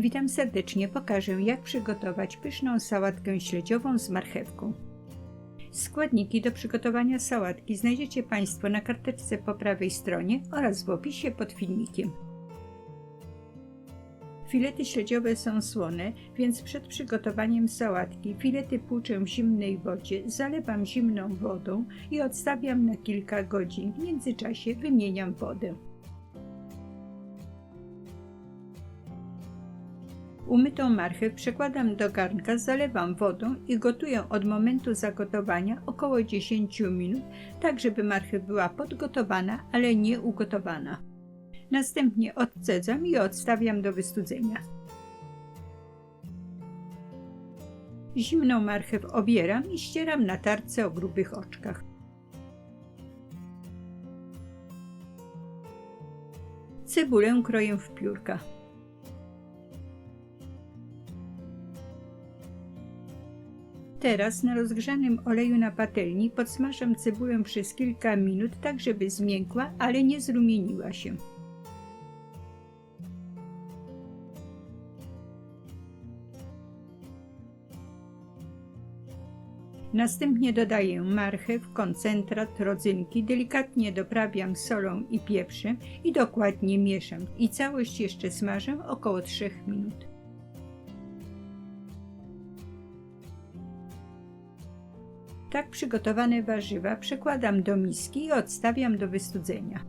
Witam serdecznie, pokażę jak przygotować pyszną sałatkę śledziową z marchewką. Składniki do przygotowania sałatki znajdziecie Państwo na karteczce po prawej stronie oraz w opisie pod filmikiem. Filety śledziowe są słone, więc przed przygotowaniem sałatki filety płuczę w zimnej wodzie, zalewam zimną wodą i odstawiam na kilka godzin. W międzyczasie wymieniam wodę. Umytą marchew przekładam do garnka, zalewam wodą i gotuję od momentu zagotowania około 10 minut, tak żeby marchew była podgotowana, ale nie ugotowana. Następnie odcedzam i odstawiam do wystudzenia. Zimną marchew obieram i ścieram na tarce o grubych oczkach. Cebulę kroję w piórka. Teraz na rozgrzanym oleju na patelni podsmażam cebulę przez kilka minut, tak żeby zmiękła, ale nie zrumieniła się. Następnie dodaję marchew, koncentrat, rodzynki, delikatnie doprawiam solą i pieprzem i dokładnie mieszam. I całość jeszcze smażę około 3 minut. Tak przygotowane warzywa przekładam do miski i odstawiam do wystudzenia.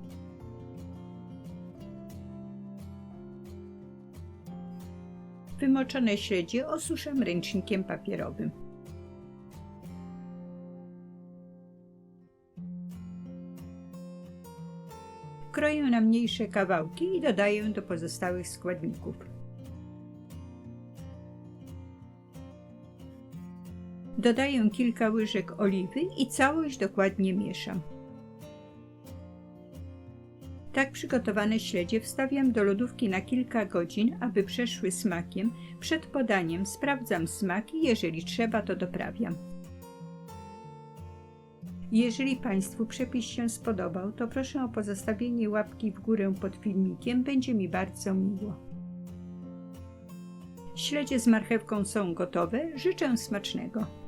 Wymoczone śledzie osuszam ręcznikiem papierowym. Kroję na mniejsze kawałki i dodaję do pozostałych składników. Dodaję kilka łyżek oliwy i całość dokładnie mieszam. Tak przygotowane śledzie wstawiam do lodówki na kilka godzin, aby przeszły smakiem. Przed podaniem sprawdzam smak i jeżeli trzeba, to doprawiam. Jeżeli Państwu przepis się spodobał, to proszę o pozostawienie łapki w górę pod filmikiem, będzie mi bardzo miło. Śledzie z marchewką są gotowe, życzę smacznego.